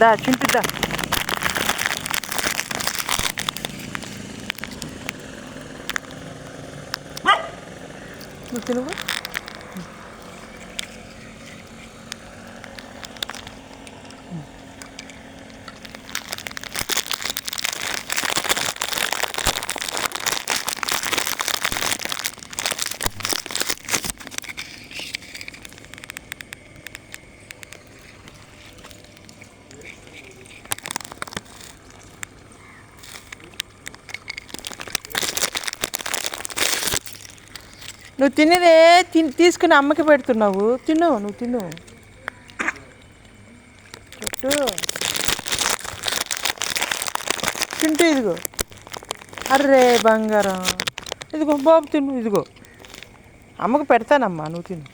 దా చింపిద్దా నువ్వు తినుగు నువ్వు తినేదే తి తీసుకుని అమ్మకి పెడుతున్నావు. తిను నువ్వు తిను. పెట్టు. తింటూ ఇదిగో. అర్రే బంగారం. ఇదిగో బాబు తిను ఇదిగో. అమ్మకు పెడతానమ్మా నువ్వు తిను.